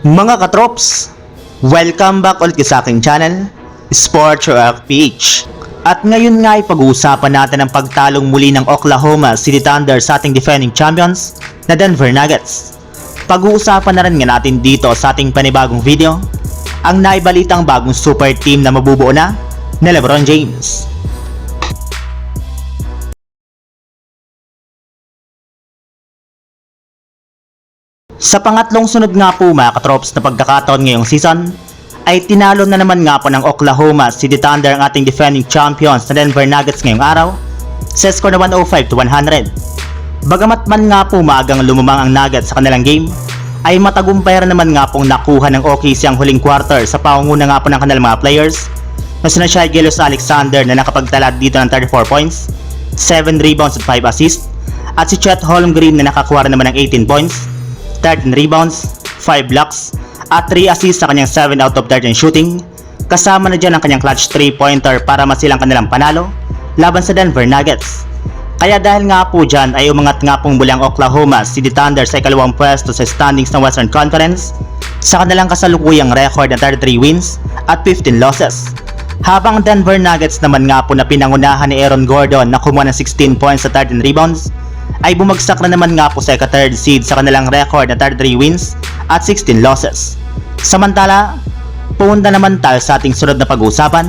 Mga katrops, welcome back ulit sa aking channel, Sports Rock PH. At ngayon nga ay pag-uusapan natin ang pagtalong muli ng Oklahoma City Thunder sa ating defending champions na Denver Nuggets. Pag-uusapan na rin nga natin dito sa ating panibagong video, ang naibalitang bagong super team na mabubuo na na LeBron James. Sa pangatlong sunod nga po mga katrops na pagkakataon ngayong season, ay tinalo na naman nga po ng Oklahoma City Thunder ang ating defending champions na Denver Nuggets ngayong araw sa score na 105 to 100. Bagamat man nga po maagang lumumang ang Nuggets sa kanilang game, ay matagumpay naman nga pong nakuha ng OKC ang huling quarter sa pangunguna nga po ng kanilang mga players na sina Shai Gilgeous Alexander na nakapagtala dito ng 34 points, 7 rebounds at 5 assists, at si Chet Holmgren na nakakuha naman ng 18 points, 13 rebounds, 5 blocks, at 3 assists sa kanyang 7 out of 13 shooting. Kasama na dyan ang kanyang clutch 3-pointer para masilang kanilang panalo laban sa Denver Nuggets. Kaya dahil nga po dyan ay umangat nga pong muli ang Oklahoma City Thunder sa ikalawang pwesto sa standings ng Western Conference sa kanilang kasalukuyang record na 33 wins at 15 losses. Habang Denver Nuggets naman nga po na pinangunahan ni Aaron Gordon na kumuha ng 16 points at 13 rebounds ay bumagsak na naman nga po sa ika-third seed sa kanilang record na 33 wins at 16 losses. Samantala, punta naman tayo sa ating sunod na pag-uusapan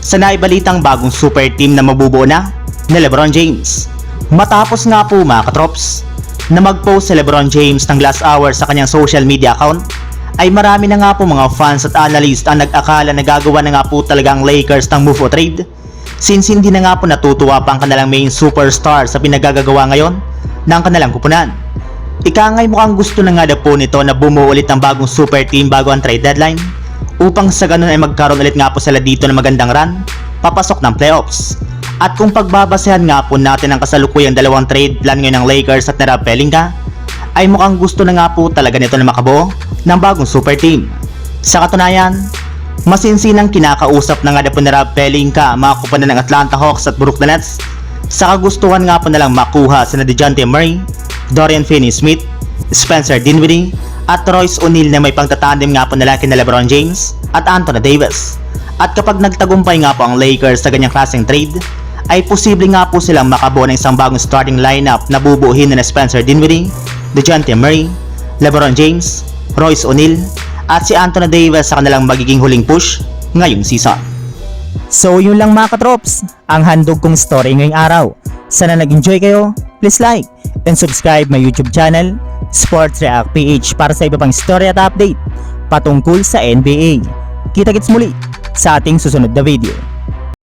sa naibalitang bagong super team na mabubuo na ni Lebron James. Matapos nga po mga katrops na mag-post si Lebron James ng last hour sa kanyang social media account ay marami na nga po mga fans at analyst ang nag-akala na gagawa na nga po talaga ang Lakers ng move o trade since hindi na nga po natutuwa pa ang kanilang main superstar sa pinagagagawa ngayon ng kanilang kupunan. Ika nga'y mukhang gusto na nga daw po nito na bumuo ulit ng bagong super team bago ang trade deadline upang sa ganun ay magkaroon ulit nga po sila dito ng magandang run papasok ng playoffs. At kung pagbabasehan nga po natin ang kasalukuyang dalawang trade plan ngayon ng Lakers at Rob Pelinka, ay mukhang gusto na nga po talaga nito na makabuo ng bagong super team. Sa katunayan, masinsinang kinakausap na nga na po ni Rob Pelinka mga kupanan ng Atlanta Hawks at Brooklyn Nets sa kagustuhan nga po nalang makuha sina DeJounte Murray, Dorian Finney-Smith, Spencer Dinwiddie at Royce O'Neal na may pagtatandem nga po nila kina LeBron James at Anthony Davis. At kapag nagtagumpay nga po ang Lakers sa ganyang klaseng trade, ay posible nga po silang makabuo ng isang bagong starting lineup na bubuuhin na Spencer Dinwiddie, DeJounte Murray, LeBron James, Royce O'Neal, at si Anthony Davis sa kanilang magiging huling push ngayong season. So yun lang mga katrops, ang handog kong story ngayong araw. Sana nag-enjoy kayo, please like and subscribe my YouTube channel, Sports React PH para sa iba pang story at update patungkol sa NBA. Kita-kits muli sa ating susunod na video.